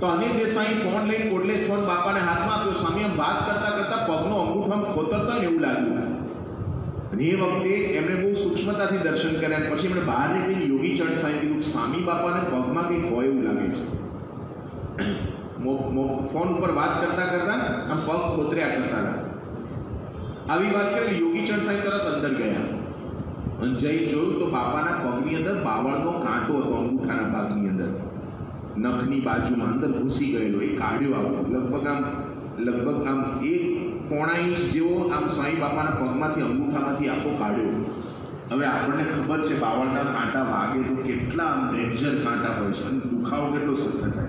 તો અનિલ દેસાઈ ફોન લઈને cordless phone બાપાને હાથમાં આપ્યો. સ્વામી વાત કરતા કરતા પગનો અંગૂઠો ખોતરતો ને એવું લાગ્યું. અને એ વખતે એમણે બહુ સૂક્ષ્મતાથી દર્શન કર્યા પછી એમણે બહાર નીકળીને યોગી ચરણ સાહેબ કીધું સ્વામી બાપાને પગમાં કંઈક હોય એવું લાગે છે. ફોન ઉપર વાત કરતા કરતા આમ પગ ખોતર્યા કરતા આવી વાત કરી યોગી ચરણ સાહેબ તરત અંદર ગયા. અને જઈ જોયું તો બાપાના પગની અંદર બાવળનો કાંટો હતો અંગૂઠાના ભાગની અંદર. નખની બાજુમાં અંદર ઘૂસી ગયેલો એ કાઢ્યો આવો લગભગ આમ લગભગ આમ એક પોણા ઇંચ જેવો આમ સ્વાઈ બાપાના પગમાંથી, અંગૂઠામાંથી આખો કાઢ્યો. હવે આપણને ખબર છે બાવળના કાંટા વાગે તો કેટલા આમ ડેન્જર કાંટા હોય છે અને દુખાવો કેટલો સખત થાય.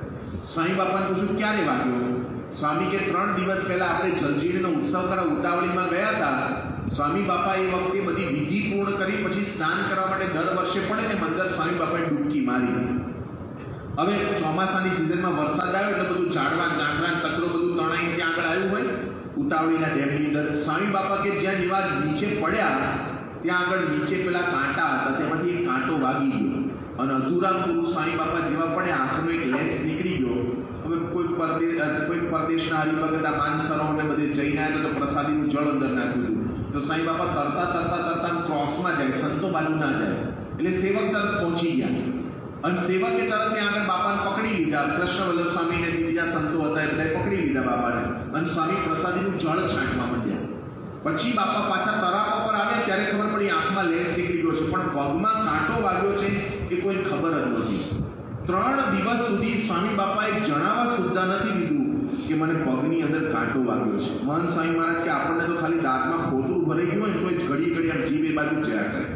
સ્વાઈ બાપાને પૂછ્યું, ક્યારે વાગ્યો? સ્વામી કે, ત્રણ દિવસ પહેલા આપણે જલજીડીનો ઉત્સવ કરવા ઉતાવળીમાં ગયા હતા. સ્વામી બાપા એ વખતે બધી વિધિ પૂર્ણ કરી, પછી સ્નાન કરવા માટે દર વર્ષે પડે ને મંદર સ્વામી બાપાએ ડૂબકી મારી. હવે ચોમાસાની સિઝનમાં વરસાદ આવ્યો એટલે બધું ઝાડવા ગાંગરા કચરો બધું તણાઈ ત્યાં આગળ આવ્યું હોય. ઉતાવળીના ડેમની અંદર સ્વામી બાપા કે જ્યાં નિવાસ નીચે પડ્યા, ત્યાં આગળ નીચે પેલા કાંટા હતા, તેમાંથી એક કાંટો વાગી ગયો. અને અધૂરા ગુરુ સ્વામી બાપા જેવા પડ્યા, આંખનો એક લેન્સ નીકળી ગયો. હવે કોઈ પરદેશ કોઈ પરદેશના હરિભગત આ માનસરોવરને બધે જઈને આવ્યા તો પ્રસાદીનું જળ અંદર નાખ્યું હતું. તો સાંઈ બાપા તરતા તરતા તરતા ક્રોસમાં જાય, સંતો બાજુ ના જાય. એટલે સેવક તરફ પહોંચી ગયા. અને સેવકે તરત ત્યાં આગળ બાપાને પકડી લીધા. કૃષ્ણ વલ્લભ સ્વામી ને બીજા સંતો હતા એ બધાએ પકડી લીધા બાપાને. અને સ્વામી પ્રસાદીનું જળ છાંટવા માંડ્યા. પછી બાપા પાછા તરાપા પર આવે ત્યારે ખબર પડી આંખમાં લેન્સ નીકળી ગયો છે. પણ પગમાં કાંટો વાગ્યો છે એ કોઈ ખબર જ નથી ત્રણ દિવસ સુધી સ્વામી બાપાએ જણાવવા સુદ્ધા નથી દીધું કે મને પગની અંદર કાંટો વાગ્યો છે. મહંત સ્વામી મહારાજ કે આપણને તો ખાલી દાંતમાં ખોટું ભરાઈ ગયું હોય તો ઘડી ઘડી આમ જીભ બાજુ જયા કરે.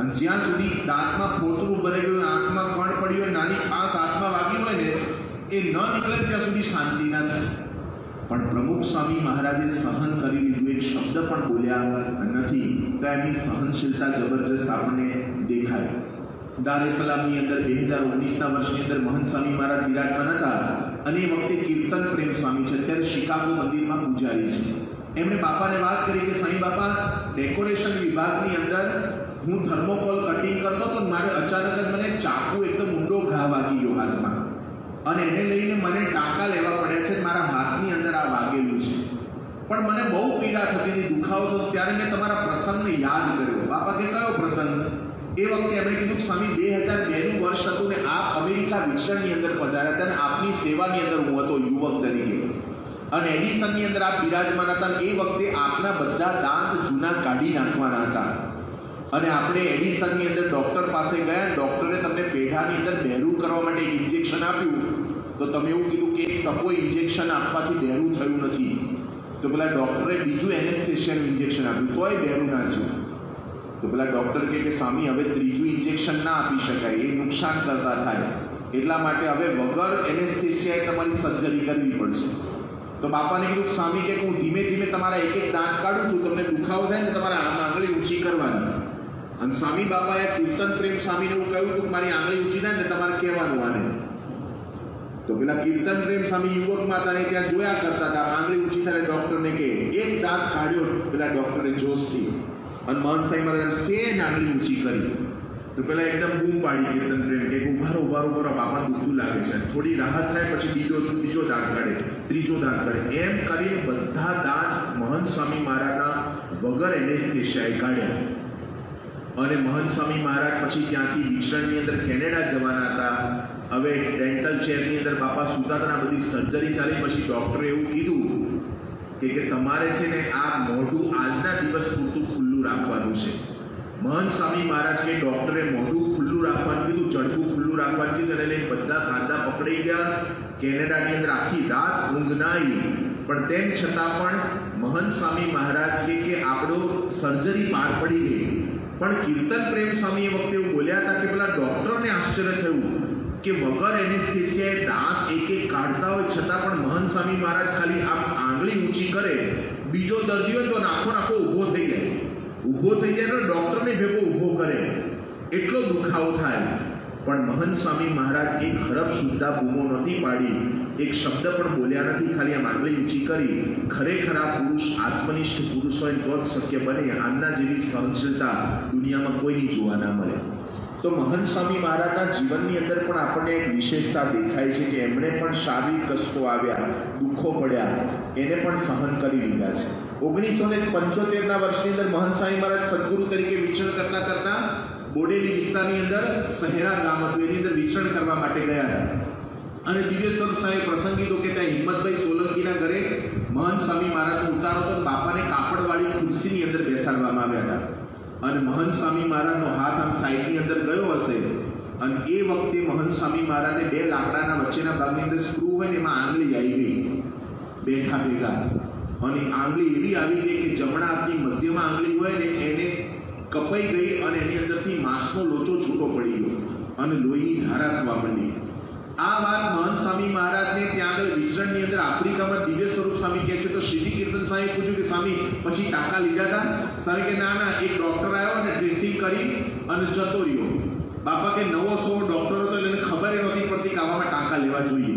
અને જ્યાં સુધી દાંતમાં ફોતરું ભરાઈ ગયું, આંખમાં કણ પડ્યું હોય, નાની ખાસ હાથમાં વાગી હોય ને, એ ન નીકળે ત્યાં સુધી શાંતિ ના થાય. પણ પ્રમુખ સ્વામી મહારાજે સહન કરી લીધું, એક શબ્દ પણ બોલ્યા નથી, તો એમની સહનશીલતા જબરજસ્ત આપણને દેખાય. દારે સલામની અંદર બે હજાર ઓગણીસના વર્ષની અંદર મહંત સ્વામી મહારાજ બિરાજમાન હતા અને એ વખતે કીર્તન પ્રેમ સ્વામી છે. અત્યારે શિકાગો મંદિરમાં પૂજારી છે. એમણે બાપાને વાત કરી કે, સ્વામી બાપા ડેકોરેશન વિભાગની અંદર હું થર્મોકોલ કટિંગ કરતો તો મારે અચાનક જ મને ચાકુ એકદમ ઊંડો ઘા વાગી ગયો હાથમાં. અને એને લઈને મને ટાંકા લેવા પડ્યા છે, મારા હાથની અંદર આ વાગેલું છે. પણ મને બહુ પીડા થતી હતી, દુખાવો થતો ત્યારે મેં તમારા પ્રસંગને યાદ કર્યો. બાપા કે કયો પ્રસંગ? એ વખતે એમણે કીધું, સ્વામી, બે હજાર બેનું વર્ષ હતું ને આપ અમેરિકા વિક્ષણની અંદર પધાર્યા હતા અને આપની સેવાની અંદર હું હતો, યુવક તરીકે. અને એડિસનની અંદર આપ બિરાજમાન હતા એ વખતે આપના બધા દાંત જૂના કાઢી નાખવાના હતા. અને આપણે એડિસનની અંદર ડૉક્ટર પાસે ગયા ડૉક્ટરે તમને પેઢાની અંદર બહેરું કરવા માટે ઇન્જેક્શન આપ્યું. તો તમે એવું કીધું કે ટકો ઇન્જેક્શન આપવાથી બહેરું થયું નથી. તો પેલા ડૉક્ટરે બીજું એનેસ્થેશિયાનું ઇન્જેક્શન આપ્યું. તોય બહેરું ના થયું. તો પેલા ડૉક્ટર કહે કે, સ્વામી, હવે ત્રીજું ઇન્જેક્શન ના આપી શકાય. એ નુકસાન કરતા થાય. એટલા માટે હવે વગર એનેસ્થેશિયાએ તમારી સર્જરી કરવી પડશે. તો બાપાને કીધું સ્વામી, કે હું ધીમે ધીમે તમારા એક એક દાંત કાઢું છું. તમને દુખાવો થાય ને તમારે આમ આંગળી ઊંચી કરવાની. અને સ્વામી બાપાએ કીર્તન પ્રેમ સ્વામીને એવું કહ્યું હતું કે મારી આંગળી ઊંચી ને તમારે કહેવાનું આને. તો પેલા કીર્તન પ્રેમ સ્વામી યુવક માતાને ત્યાં જોયા કરતા હતા આંગળી ઊંચી થાય ડોક્ટરને કે એક દાંત કાઢ્યો પેલા ડોક્ટરે જોશથી અને મહંત સાહેબ મહારાજ સેન આંગળી ઊંચી કરી. તો પેલા એકદમ બૂમ પાડી કીર્તન પ્રેમ કે ઉભારો ઉભારો ઉભારો બાપા દુખતું લાગે છે. થોડી રાહત થાય પછી બીજો બીજો દાંત કાઢે, ત્રીજો દાંત કાઢે. એમ કરીને બધા દાંત મહંત સ્વામી મહારાજના વગર એનેસ્થેશિયાએ કાઢ્યા. અને મહંત સ્વામી મહારાજ પછી ત્યાંથી વિચરણની અંદર કેનેડા જવાના હતા. હવે ડેન્ટલ ચેરની અંદર બાપા સુતાના બધી સર્જરી ચાલી પછી ડોક્ટરે એવું કીધું કે કે તમારે છે ને આ મોઢું આજના દિવસ પૂરતું ખુલ્લું રાખવાનું છે. મહંત સ્વામી મહારાજ કે ડોક્ટરે મોઢું ખુલ્લું રાખવાનું કીધું, ચડકું ખુલ્લું રાખવાનું કીધું અને બધા સાંધા પકડાઈ ગયા. કેનેડાની અંદર આખી રાત ઊંઘ ના આવી પણ તેમ છતાં પણ મહંત સ્વામી મહારાજ કે આપણો સર્જરી પાર પડી ગઈ. પણ કીર્તન પ્રેમ સ્વામી એ વખતે એવું બોલ્યા હતા કે પેલા ડોક્ટરને આશ્ચર્ય થયું કે વગર એનેસ્થેસિયાએ દાંત એક એક કાઢતા હોય છતાં પણ મહંત સ્વામી મહારાજ ખાલી આમ આંગળી ઊંચી કરે, બીજો દર્દી હોય તો નાખો નાખો ઊભો થઈ જાય. ઊભો થઈ જાય તો ડોક્ટરને ભેગો ઊભો કરે. એટલો દુખાવો થાય. પણ મહંત સ્વામી મહારાજ એક હરફ સુદ્ધા બૂમો નથી પાડી. એક શબ્દ પણ બોલ્યા નથી, ખાલી આમ આંગળી ઊંચી કરી, ખરેખર આ પુરુષ આત્મનિષ્ઠ પુરુષ હોય તો જ શક્ય બને? આમના જેવી સહનશીલતા દુનિયામાં કોઈની જોવા ના મળે. તો મહંત સ્વામી મહારાજના જીવનની અંદર પણ આપણને એક વિશેષતા દેખાય છે કે એમણે પણ શારીરિક કષ્ટો આવ્યા, દુઃખો પડ્યા, એને પણ સહન કરી લીધા છે. ઓગણીસો ને પંચોતેરના વર્ષની અંદર મહંત સ્વામી મહારાજ સદગુરુ તરીકે વિચરણ કરતા કરતા બોડેલી વિસ્તારની અંદર સહેરા ગામ હતું, એની અંદર વિચરણ કરવા માટે ગયા હતા. અને સ્વરૂપ સાહેબ પ્રસંગ કીધો કે ત્યાં હિંમતભાઈ સોલંકીના ઘરે મહંત સ્વામી મહારાજનો ઉતારો તો બાપાને કાપડવાળી ખુરશીની અંદર બેસાડવામાં આવ્યા હતા. અને મહંત સ્વામી મહારાજનો હાથ આમ સાઈડની અંદર ગયો હશે અને એ વખતે મહંત સ્વામી મહારાજે બે લાકડાના વચ્ચેના ભાગની અંદર સ્ક્રૂ હોય ને એમાં આંગળી આવી ગઈ. બેઠા ભેગા. અને આંગળી એવી આવી ગઈ કે જમણા હાથની મધ્યમાં આંગળી હોય ને એને કપાઈ ગઈ અને એની અંદરથી માંસનો લોચો છૂટો પડી ગયો. અને લોહીની ધારા થવા માંડી આ વાત મહંત સ્વામી મહારાજને ત્યાં આગળ વિચરણની અંદર આફ્રિકામાં દિવ્ય સ્વરૂપ સ્વામી કહે છે તો શ્રીજી કીર્તન સ્વામી પૂછ્યું કે સ્વામી, પછી ટાંકા લીધા હતા સ્વામી કે, ના ના, એક ડોક્ટર આવ્યો અને ડ્રેસિંગ કરી અને જતો રહ્યો. બાપા કે, નવો સો ડોક્ટર હતો એને ખબર નહોતી પડતી કે આવામાં ટાંકા લેવા જોઈએ.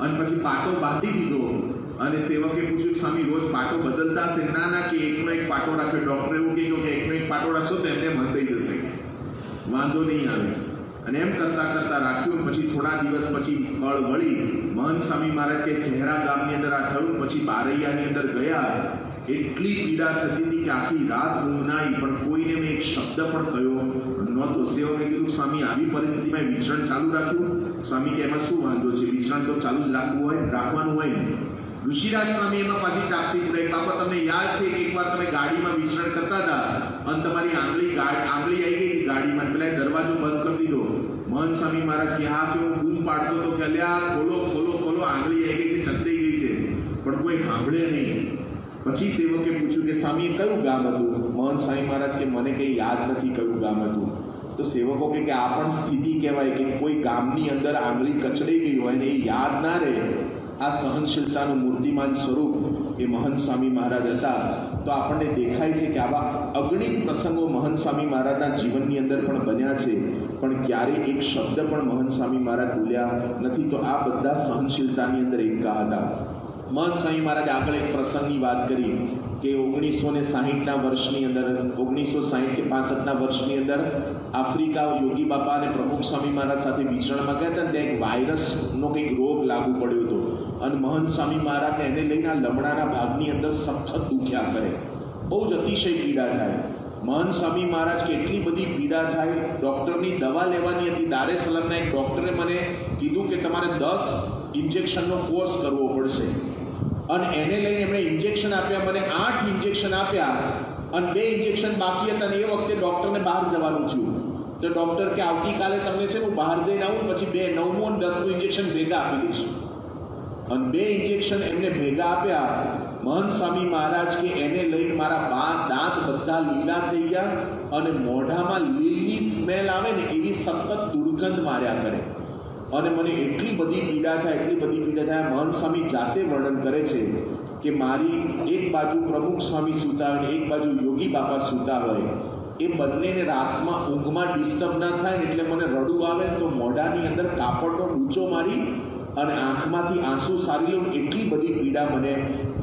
અને પછી પાટો બાંધી દીધો અને સેવકે પૂછ્યું સ્વામી, રોજ પાટો બદલતા હશે? ના ના, કે એકનો એક પાટો રાખ્યો ડોક્ટર એવું કહ્યું કે એકનો એક પાટો રાખશો તો એમને મન જશે. વાંધો નહીં આવે. અને એમ કરતા કરતા રાખ્યું પછી થોડા દિવસ પછી બળ વળી મહંત સ્વામી મહારાજ કે શહેરા ગામની અંદર આ થયું, પછી બારૈયાની અંદર ગયા. એટલી પીડા થતી હતી કે આખી રાત ઊંઘ ના પણ કોઈને મેં એક શબ્દ પણ કહ્યો નહોતો. સેવકે કીધું, સ્વામી, આવી પરિસ્થિતિમાં વિચરણ ચાલુ રાખ્યું? સ્વામી કે, એમાં શું વાંધો છે? વિચરણ તો ચાલુ જ રાખવું હોય રાખવાનું હોય ઋષિરાજ સ્વામી એમાં પાછી ટાક્ષી પૂરાઈ બાપા, તમને યાદ છે કે એકવાર તમે ગાડીમાં વિચરણ કરતા હતા? અને તમારી આંગળી આંગળી આવી ગઈ ગાડીમાં. પેલા દરવાજો બંધ કરી દીધો. મહન સ્વામી મહારાજ કે, હા કે હું પાડતો તો કે, અલ્યા ખોલો ખોલો આંગળી ગઈ છે ચકડી ગઈ છે, પણ કોઈ સાંભળે નહીં. પછી સેવકે પૂછ્યું કે સ્વામી કયું ગામ હતું? મહંત સ્વામી મહારાજ કે, મને કંઈ યાદ નથી કયું ગામ હતું. તો સેવકો કે, આ પણ સ્થિતિ કહેવાય કે કોઈ ગામની અંદર આંગળી કચડી ગઈ હોય ને એ યાદ ના રહે. આ સહનશીલતાનું મૂર્તિમાન સ્વરૂપ એ મહંત સ્વામી મહારાજ હતા. તો આપણને દેખાય છે કે આવા અગણિત પ્રસંગો મહંત સ્વામી મહારાજના જીવનની અંદર પણ બન્યા છે. પણ ક્યારે એક શબ્દ પણ મહંત સ્વામી મહારાજ બોલ્યા નથી, તો આ બધા સહનશીલતાની અંદર એકતા હતા. મહંત સ્વામી મહારાજ આગળ એક પ્રસંગની વાત કરી કે ઓગણીસો ને સાહીઠના વર્ષની અંદર, ઓગણીસો સાહીઠ કે પાસઠના વર્ષની અંદર આફ્રિકા યોગી બાપા અને પ્રમુખ સ્વામી મહારાજ સાથે વિચરણમાં ગયા હતા ત્યાં એક વાયરસનો કંઈક રોગ લાગુ પડ્યો હતો. અને મહંત સ્વામી મહારાજને એને લઈને આ લમણાના ભાગની અંદર સખત દુખ્યા કરે. બહુ જ અતિશય પીડા થાય. મહંત સ્વામી મહારાજ કેટલી બધી પીડા થાય, ડૉક્ટરની દવા લેવાની હતી, દારે સલમના એક ડૉક્ટરે મને કીધું કે તમારે દસ ઇન્જેક્શનનો કોર્સ કરવો પડશે. અને એને લઈને એમણે ઇન્જેક્શન આપ્યા, મને આઠ ઇન્જેક્શન આપ્યા, અને બે ઇન્જેક્શન બાકી હતા અને એ વખતે ડૉક્ટરને બહાર જવાનું થયું. તો ડૉક્ટર કે આવતીકાલે તમને છે હું બહાર જઈને આવું પછી બે નવમું અને દસમું ઇન્જેક્શન ભેગા આપી દઈશ. અને બે ઇન્જેક્શન એમને ભેગા આપ્યા મહંત સ્વામી મહારાજ કે એને લઈને મારા બા દાંત બધા લીલા થઈ ગયા અને મોઢામાં લીલની સ્મેલ આવે ને એવી સતત દુર્ગંધ માર્યા કરે. અને મને એટલી બધી પીડા થાય, એટલી બધી પીડા થાય મહન સ્વામી જાતે વર્ણન કરે છે કે મારી એક બાજુ પ્રમુખ સ્વામી સૂતા હોય એક બાજુ યોગી બાપા સૂતા હોય. એ બંનેને રાતમાં ઊંઘમાં ડિસ્ટર્બ ના થાય ને એટલે મને રડું આવે તો મોઢાની અંદર કાપડનો ઊંચો મારી અને આંખમાંથી આંસુ સારી લઉં એટલી બધી પીડા મને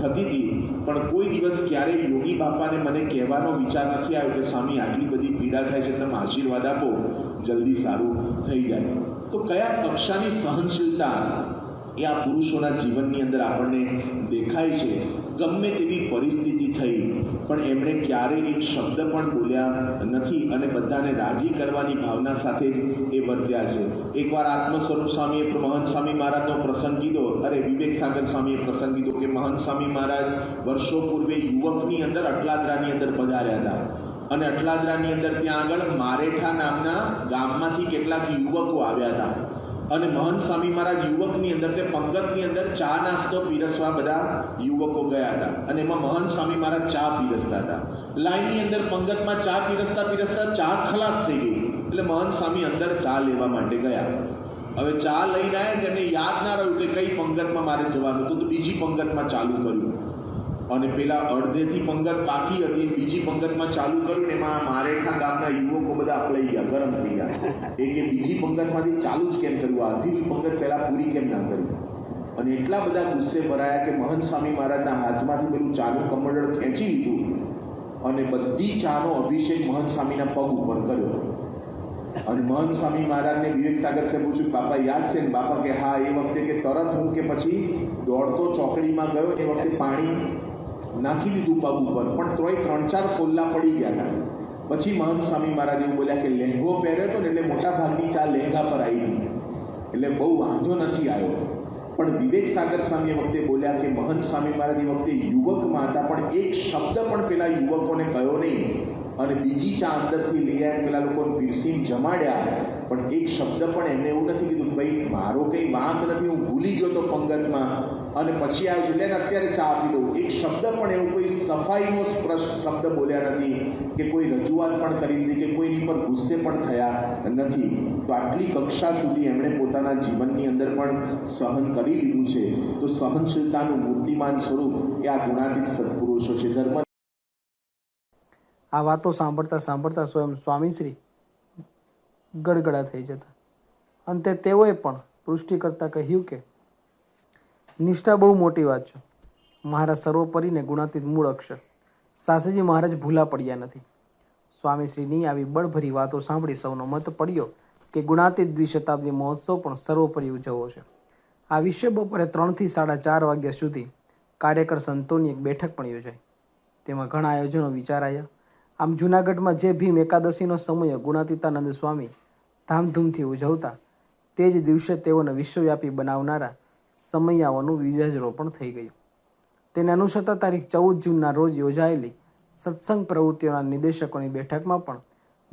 થતી હતી. પણ કોઈ દિવસ ક્યારેય યોગી બાપાને મને કહેવાનો વિચાર નથી આવ્યો કે, સ્વામી, આટલી બધી પીડા થાય છે, તમે આશીર્વાદ આપો. જલ્દી સારું થઈ જાય. તો કયા કક્ષાની સહનશીલતા એ આ પુરુષોના જીવનની અંદર આપણને દેખાય છે? ગમે તેવી પરિસ્થિતિ થઈ, પણ એમણે ક્યારેય એક શબ્દ પણ બોલ્યા નથી અને બધાને રાજી કરવાની ભાવના સાથે જ એ વર્ત્યા છે. એકવાર આત્મ સ્વરૂપ સ્વામીએ મહંત સ્વામી મહારાજનો પ્રસંગ કીધો. અરે, વિવેક સાગર સ્વામીએ પ્રસંગ કીધો કે મહંત સ્વામી મહારાજ વર્ષો પૂર્વે યુવકની અંદર અટલાદરાની અંદર પધાર્યા હતા. અને અટલાદરાની અંદર ત્યાં આગળ મારેઠા નામના ગામમાંથી કેટલાક યુવકો આવ્યા હતા. અને મહંત સ્વામી મહારાજ યુવકની અંદર તે પંગતની અંદર ચા નાસ્તો પીરસવા બધા યુવકો ગયા હતા. અને એમાં મહંત સ્વામી મહારાજ ચા પીરસતા હતા. લાઈનની અંદર પંગતમાં ચા પીરસતા પીરસતા ચા ખલાસ થઈ ગઈ. એટલે મહંત સ્વામી અંદર ચા લેવા માટે ગયા. હવે ચા લઈને આવ્યા તેને યાદ ના રહ્યું કે કઈ પંગતમાં મારે જવાનું હતું, તો બીજી પંગતમાં ચાલુ કર્યું. અને પેલા અડધેથી પંગત બાકી હતી, બીજી પંગતમાં ચાલુ કર્યું ને એમાં મારેઠા ગામના યુવકો બધા અપલાઈ ગયા, ગરમ થઈ ગયા. એ કે બીજી પંગતમાંથી ચાલુ જ કેમ કર્યું અડધીની પંગત પહેલાં પૂરી કેમ ના કરી? અને એટલા બધા ગુસ્સે ભરાયા કે મહંત સ્વામી મહારાજના હાથમાંથી પેલું ચાનું કમંડળ ખેંચી લીધું અને બધી ચાનો અભિષેક મહંત સ્વામીના પગ ઉપર કર્યો. અને મહંત સ્વામી મહારાજને વિવેક સાગર સાહેબ પૂછ્યું, બાપા, યાદ છે ને? બાપા કે, હા, એ વખતે કે તરત હું કે પછી દોડતો ચોકડીમાં ગયો, એ વખતે પાણી નાખી દીધું પગ ઉપર. પણ તોય ત્રણ ચાર ખોલ્લા પડી ગયા હતા. પછી મહંત સ્વામી મહારાજ એવું બોલ્યા કે લહેંગો પહેર્યો હતો ને એટલે મોટા ભાગની ચા લહેંગા પર આવી ગઈ. એટલે બહુ વાંધો નથી આવ્યો. પણ વિવેક સાગર સ્વામી વખતે બોલ્યા કે મહંત સ્વામી મહારાજ વખતે યુવકમાં હતા પણ એક શબ્દ પણ પેલા યુવકોને કહ્યો નહીં. અને બીજી ચા અંદરથી લઈ આવ્યા પેલા લોકોને પીરસીને જમાડ્યા. પણ એક શબ્દ પણ એમને એવું નથી કીધું ભાઈ, મારો કંઈ વાંક નથી, હું ભૂલી ગયો તો પંગતમાં. અને પછી આ એટલે અત્યારે ચા આપી દઉં. એક શબ્દ પણ એવું કોઈ સફાઈનો શબ્દ બોલ્યા નથી કે કોઈ રજૂઆત પણ કરી નથી કે કોઈની પર ગુસ્સે પણ થયા નથી. તો આટલી કક્ષા સુધી એમણે પોતાના જીવનની અંદર પણ સહન કરી લીધું છે. તો સહનશીલતાનું મૂર્તિમાન સ્વરૂપ એ આ ગુણાતીત સત્પુરુષો છે. ધર્મ આ વાતો સાંભળતા સાંભળતા સ્વયં સ્વામીશ્રી ગડગડા થઈ જતા. અંતે તેઓએ પણ પુષ્ટિ કરતા કહ્યું કે નિષ્ઠા બહુ મોટી વાત છે. મહારાજ સર્વોપરીને ગુણાતીત મૂળ અક્ષર. સાસુજી મહારાજ ભૂલા પડ્યા નથી. સ્વામીશ્રીની આવી બળભરી વાતો સાંભળી સૌનો મત પડ્યો કે ગુણાતીત દ્વિશતાબ્દી મહોત્સવ પણ સર્વોપરી ઉજવવો છે. આ વિશે બપોરે ત્રણથી સાડા ચાર વાગ્યા સુધી કાર્યકર સંતોની એક બેઠક પણ યોજાઈ. તેમાં ઘણા આયોજનો વિચારાયા. આમ જૂનાગઢમાં જે ભીમ એકાદશીનો સમય ગુણાતીતાનંદ સ્વામી ધામધૂમથી ઉજવતા, તે જ દિવસે તેઓને વિશ્વવ્યાપી બનાવનારા સમયાઓનું વિજયરોપણ થઈ ગયું. તેને અનુસરતા તારીખ ચૌદ જૂનના રોજ યોજાયેલી સત્સંગ પ્રવૃત્તિઓના નિદેશકોની બેઠકમાં પણ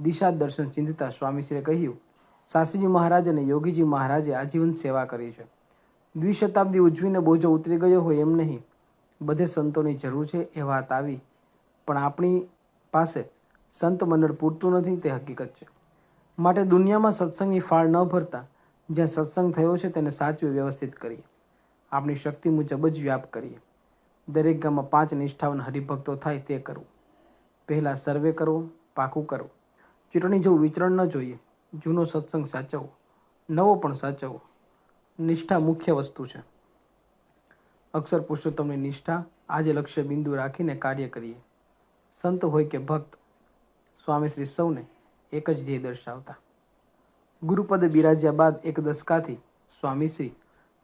દિશા દર્શન ચિંતતા સ્વામીશ્રીએ કહ્યું, સાસીજી મહારાજ અને યોગીજી મહારાજે આજીવન સેવા કરી છે. દ્વિશતાબ્દી ઉજવીને બોજો ઉતરી ગયો હોય એમ નહીં. બધે સંતોની જરૂર છે એ વાત આવી. પણ આપણી પાસે સંત મંડળ પૂરતું નથી, તે હકીકત છે. માટે દુનિયામાં સત્સંગની ફાળ ન ભરતા, જ્યાં સત્સંગ થયો છે તેને સાચવી વ્યવસ્થિત કરીએ. આપણી શક્તિ મુજબ જ વ્યાપ કરીએ. દરેક ગામમાં પાંચ નિષ્ઠાવાન હરિભક્તો થાય તે કરવું પહેલાં સર્વે કરવો પાકું કરવો ચૂંટણી જેવું વિચરણ ન જોઈએ. જૂનો સત્સંગ સાચવવો નવો પણ સાચવવો નિષ્ઠા મુખ્ય વસ્તુ છે. અક્ષર પુરુષોત્તમની નિષ્ઠા. આજે લક્ષ્ય બિંદુ રાખીને કાર્ય કરીએ. સંત હોય કે ભક્ત, સ્વામી શ્રી સૌને એક જ ધ્યેય દર્શાવતા. ગુરુપદ બિરાજ્યા બાદ એક દશકાથી સ્વામીશ્રી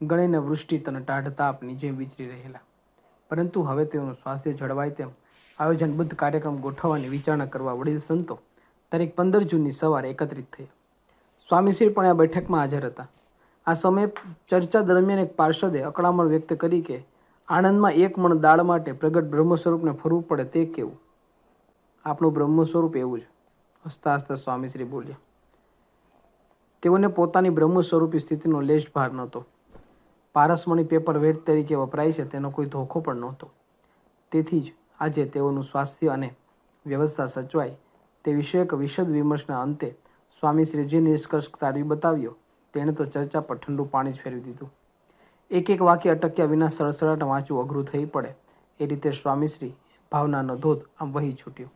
ગણેને વૃષ્ટિ તન ટાઢતા આપની જેમ વિચરી રહેલા. પરંતુ હવે તેઓનું સ્વાસ્થ્ય જળવાય તેમ આયોજનબદ્ધ કાર્યક્રમ ગોઠવવાની વિચારણા કરવા વડીલ સંતો તારીખ પંદર જૂનની સવારે એકત્રિત થયા. સ્વામીશ્રી પણ આ બેઠકમાં હાજર હતા. આ સમયે ચર્ચા દરમિયાન એક પાર્ષદે અકળામણ વ્યક્ત કરી કે આણંદમાં એક મણ દાળ માટે પ્રગટ બ્રહ્મ સ્વરૂપને ફરવું પડે તે કેવું? આપણું બ્રહ્મ સ્વરૂપ એવું જ, હસતા હસતા સ્વામીશ્રી બોલ્યા. તેઓને પોતાની બ્રહ્મ સ્વરૂપી સ્થિતિનો લેશ ભાર નહોતો. પારસમણી પેપર વેટ તરીકે વપરાય છે, તેનો કોઈ ધોખો પણ નહોતો. તેથી જ આજે તેઓનું સ્વાસ્થ્ય અને વ્યવસ્થા સચવાય તે વિષયક વિશદ વિમર્શના અંતે સ્વામીશ્રી જે નિષ્કર્ષ તારવી બતાવ્યો. તેણે તો ચર્ચા પર ઠંડુ પાણી જ ફેરવી દીધું. એક એક વાક્ય અટક્યા વિના સળસળાટ વાંચવું અઘરું થઈ પડે. એ રીતે સ્વામીશ્રી ભાવનાનો ધોધ આમ વહી છૂટ્યો.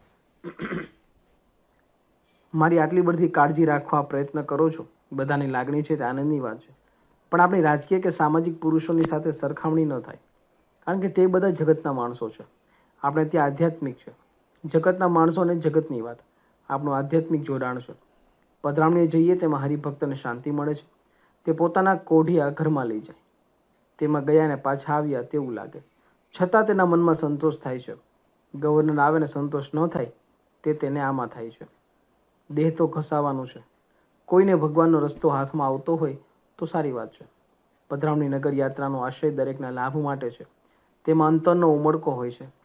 મારી આટલી બધી કાળજી રાખવા પ્રયત્ન કરો છો. બધાની લાગણી છે તે આનંદની વાત છે. પણ આપણી રાજકીય કે સામાજિક પુરુષોની સાથે સરખામણી ન થાય. કારણ કે તે બધા જગતના માણસો છે. આપણે ત્યાં આધ્યાત્મિક છે. જગતના માણસો અને જગતની વાત. આપણું આધ્યાત્મિક જોડાણ છે. પધરામણીએ જઈએ તેમાં હરિભક્તને શાંતિ મળે છે. તે પોતાના કોઢિયા ઘરમાં લઈ જાય. તેમાં ગયા ને પાછા આવ્યા તેવું લાગે. છતાં તેના મનમાં સંતોષ થાય છે. ગવર્નર આવે ને સંતોષ ન થાય, તે તેને આમાં થાય છે. દેહ તો ઘસાવાનું છે. કોઈને ભગવાનનો રસ્તો હાથમાં આવતો હોય તો સારી વાત છે. પધરામણી નગર યાત્રાનો આશય દરેકના લાભ માટે છે. તેમાં અંતરનો ઉમળકો હોય છે.